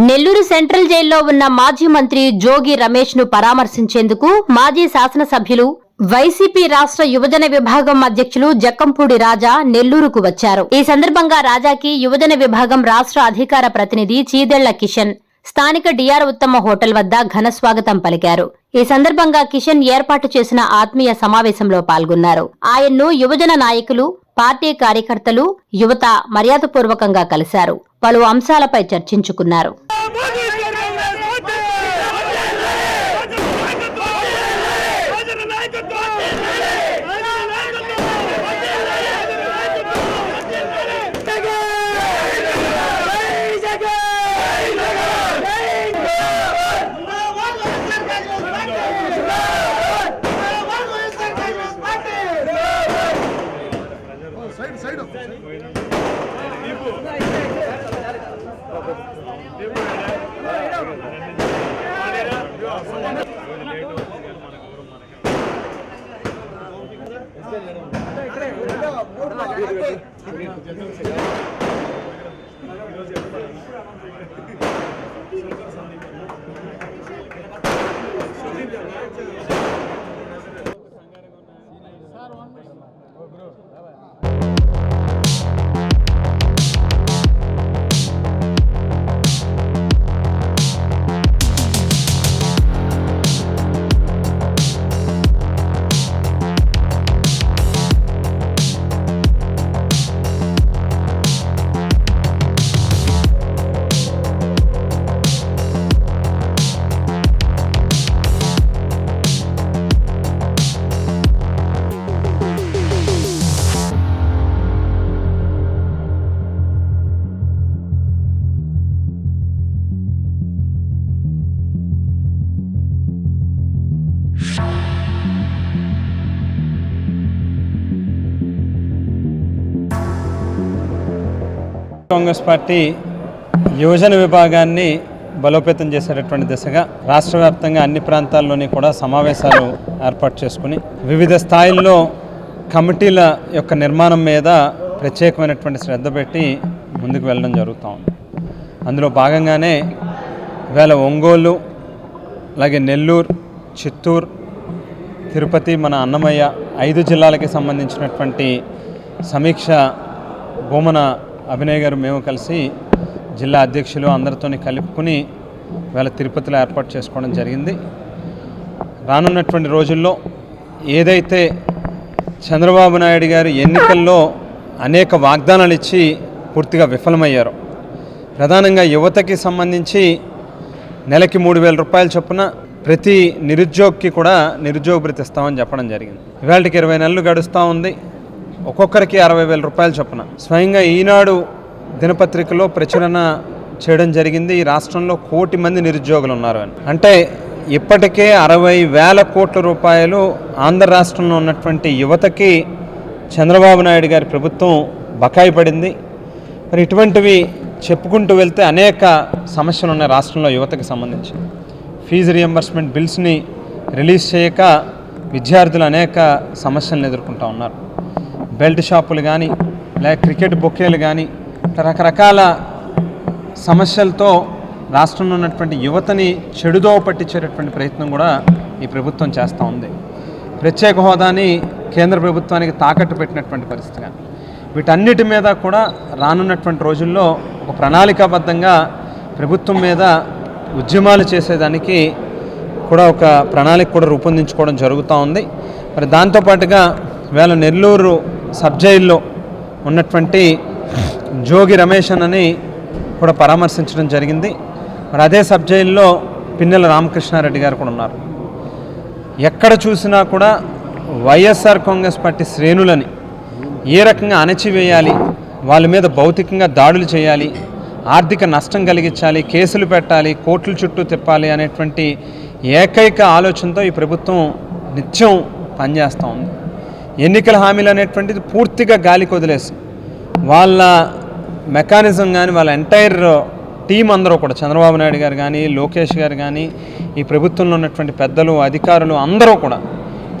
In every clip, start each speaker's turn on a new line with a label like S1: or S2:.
S1: Nellore central జైల్లో ఉన్న మాజీ మంత్రి జోగి రమేష్ను పరామర్శించేందుకు మాజీ శాసనసభ్యులు వైసీపీ రాష్ట్ర యువజన విభాగం అధ్యక్షులు జక్కంపూడి రాజా నెల్లూరుకు వచ్చారు. ఈ సందర్భంగా రాజాకి యువజన విభాగం రాష్ట్ర అధికార ప్రతినిధి చీదెళ్ళ కిషన్ స్థానిక డిఆర్ ఉత్తమ హోటల్ వద్ద ఘన స్వాగతం పలికారు. ఈ సందర్భంగా కిషన్ ఏర్పాటు చేసిన ఆత్మీయ సమావేశంలో పాల్గొన్నారు. ఆయన్ను యువజన నాయకులు పార్టీ కార్యకర్తలు యువత మర్యాదపూర్వకంగా కలిశారు. పలు అంశాలపై చర్చించుకున్నారు.
S2: సైడ్ సైడ్ ప్రజల
S3: కాంగ్రెస్ పార్టీ యువజన విభాగాన్ని బలోపేతం చేసేటటువంటి దిశగా రాష్ట్ర వ్యాప్తంగా అన్ని ప్రాంతాల్లోని కూడా సమావేశాలు ఏర్పాటు చేసుకుని వివిధ స్థాయిల్లో కమిటీల యొక్క నిర్మాణం మీద ప్రత్యేకమైనటువంటి శ్రద్ధ పెట్టి ముందుకు వెళ్ళడం జరుగుతూ ఉంది. అందులో భాగంగానే ఇవాళ ఒంగోలు అలాగే నెల్లూరు చిత్తూరు తిరుపతి మన అన్నమయ్య ఐదు జిల్లాలకి సంబంధించినటువంటి సమీక్ష భూమన అభినయ్ గారు మేము కలిసి జిల్లా అధ్యక్షులు అందరితోని కలుపుకుని వేళ తిరుపతిలో ఏర్పాటు చేసుకోవడం జరిగింది. రానున్నటువంటి రోజుల్లో ఏదైతే చంద్రబాబు నాయుడు గారు ఎన్నికల్లో అనేక వాగ్దానాలు ఇచ్చి పూర్తిగా విఫలమయ్యారు ప్రధానంగా యువతకి సంబంధించి నెలకి మూడు వేల రూపాయల చొప్పున ప్రతి నిరుద్యోగికి కూడా నిరుద్యోగ భృతి ఇస్తామని చెప్పడం జరిగింది. ఇవాళకి ఇరవై నెలలు గడుస్తూ ఉంది. ఒక్కొక్కరికి అరవై వేల రూపాయలు చొప్పున. స్వయంగా ఈనాడు దినపత్రికలో ప్రచురణ చేయడం జరిగింది. ఈ రాష్ట్రంలో కోటి మంది నిరుద్యోగులు ఉన్నారు అని. అంటే ఇప్పటికే అరవై వేల కోట్ల రూపాయలు ఆంధ్ర రాష్ట్రంలో ఉన్నటువంటి యువతకి చంద్రబాబు నాయుడు గారి ప్రభుత్వం బకాయి పడింది. మరి ఇటువంటివి చెప్పుకుంటూ వెళ్తే అనేక సమస్యలు ఉన్నాయి రాష్ట్రంలో యువతకి సంబంధించి. ఫీజు రియంబర్స్మెంట్ బిల్స్ని రిలీజ్ చేయక విద్యార్థులు అనేక సమస్యలను ఎదుర్కొంటూ ఉన్నారు. బెల్ట్ షాపులు కానీ లేక క్రికెట్ బొకేలు కానీ రకరకాల సమస్యలతో రాష్ట్రంలో ఉన్నటువంటి యువతని చెడుదోవ పట్టించేటటువంటి ప్రయత్నం కూడా ఈ ప్రభుత్వం చేస్తూ ఉంది. ప్రత్యేక హోదాని కేంద్ర ప్రభుత్వానికి తాకట్టు పెట్టినటువంటి పరిస్థితి కానీ వీటన్నిటి మీద కూడా రానున్నటువంటి రోజుల్లో ఒక ప్రణాళికాబద్ధంగా ప్రభుత్వం మీద ఉద్యమాలు చేసేదానికి కూడా ఒక ప్రణాళిక కూడా రూపొందించుకోవడం జరుగుతూ ఉంది. మరి దాంతోపాటుగా వేళ నెల్లూరు సబ్ జైల్లో ఉన్నటువంటి జోగి రమేష్ అని కూడా పరామర్శించడం జరిగింది. మరి అదే సబ్ జైల్లో పిన్నెల రామకృష్ణారెడ్డి గారు కూడా ఉన్నారు. ఎక్కడ చూసినా కూడా వైఎస్ఆర్ కాంగ్రెస్ పార్టీ శ్రేణులని ఏ రకంగా అణచివేయాలి వాళ్ళ మీద భౌతికంగా దాడులు చేయాలి ఆర్థిక నష్టం కలిగించాలి కేసులు పెట్టాలి కోర్టుల చుట్టూ తిప్పాలి అనేటువంటి ఏకైక ఆలోచనతో ఈ ప్రభుత్వం నిత్యం పనిచేస్తూ ఉంది. ఎన్నికల హామీలు అనేటువంటిది పూర్తిగా గాలి కొదిలేసి వాళ్ళ మెకానిజం కానీ వాళ్ళ ఎంటైర్ టీం అందరూ కూడా చంద్రబాబు నాయుడు గారు కానీ లోకేష్ గారు కానీ ఈ ప్రభుత్వంలో ఉన్నటువంటి పెద్దలు అధికారులు అందరూ కూడా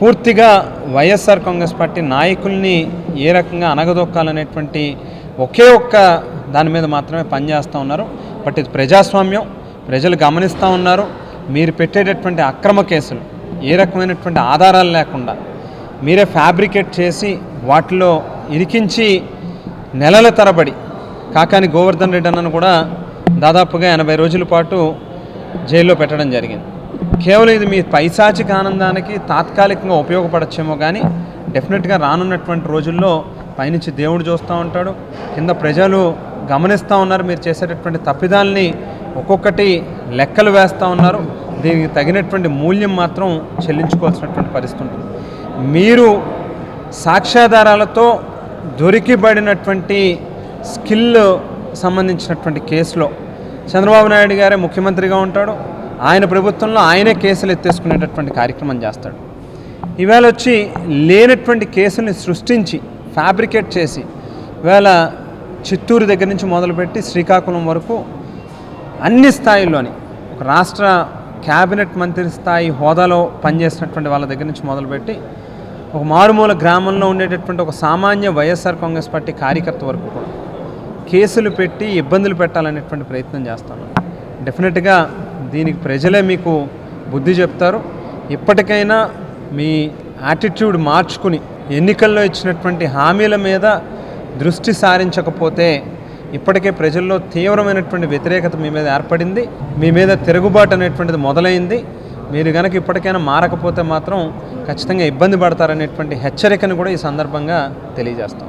S3: పూర్తిగా వైఎస్ఆర్ కాంగ్రెస్ పార్టీ నాయకుల్ని ఏ రకంగా అనగదొక్కాలనేటువంటి ఒకే ఒక్క దాని మీద మాత్రమే పనిచేస్తూ ఉన్నారు. బట్ ఇది ప్రజాస్వామ్యం. ప్రజలు గమనిస్తూ ఉన్నారు. మీరు పెట్టేటటువంటి అక్రమ కేసులు ఏ రకమైనటువంటి ఆధారాలు లేకుండా మీరే ఫ్యాబ్రికేట్ చేసి వాటిలో ఇరికించి నెలల తరబడి కాకాని గోవర్ధన్ రెడ్డి అన్నను కూడా దాదాపుగా ఎనభై రోజుల పాటు జైల్లో పెట్టడం జరిగింది. కేవలం ఇది మీ పైశాచిక ఆనందానికి తాత్కాలికంగా ఉపయోగపడచ్చేమో కానీ డెఫినెట్గా రానున్నటువంటి రోజుల్లో పైనుంచి దేవుడు చూస్తూ ఉంటాడు. కింద ప్రజలు గమనిస్తూ ఉన్నారు మీరు చేసేటటువంటి తప్పిదాల్ని ఒక్కొక్కటి లెక్కలు వేస్తూ ఉన్నారు. దీనికి తగినటువంటి మూల్యం మాత్రం చెల్లించుకోవాల్సినటువంటి పరిస్థితి ఉంటుంది. మీరు సాక్ష్యాధారాలతో దొరికిబడినటువంటి స్కిల్ సంబంధించినటువంటి కేసులో చంద్రబాబు నాయుడు గారే ముఖ్యమంత్రిగా ఉంటాడు. ఆయన ప్రభుత్వంలో ఆయనే కేసులు ఎత్తేసుకునేటటువంటి కార్యక్రమం చేస్తాడు. ఈవేళ వచ్చి లేనటువంటి కేసుల్ని సృష్టించి ఫ్యాబ్రికేట్ చేసి ఇవాళ చిత్తూరు దగ్గర నుంచి మొదలుపెట్టి శ్రీకాకుళం వరకు అన్ని స్థాయిల్లోని ఒక రాష్ట్ర క్యాబినెట్ మంత్రి స్థాయి హోదాలో పనిచేసినటువంటి వాళ్ళ దగ్గర నుంచి మొదలుపెట్టి ఒక మారుమూల గ్రామంలో ఉండేటటువంటి ఒక సామాన్య వైఎస్ఆర్ కాంగ్రెస్ పార్టీ కార్యకర్త వరకు కూడా కేసులు పెట్టి ఇబ్బందులు పెట్టాలనేటువంటి ప్రయత్నం చేస్తాను. డెఫినెట్గా దీనికి ప్రజలే మీకు బుద్ధి చెప్తారు. ఇప్పటికైనా మీ యాటిట్యూడ్ మార్చుకుని ఎన్నికల్లో ఇచ్చినటువంటి హామీల మీద దృష్టి సారించకపోతే ఇప్పటికే ప్రజల్లో తీవ్రమైనటువంటి వ్యతిరేకత మీ మీద ఏర్పడింది మీ మీద తిరుగుబాటు అనేటువంటిది మొదలైంది. మీరు కనుక ఇప్పటికైనా మారకపోతే మాత్రం ఖచ్చితంగా ఇబ్బంది పడతారనేటువంటి హెచ్చరికను కూడా ఈ సందర్భంగా తెలియజేస్తాం.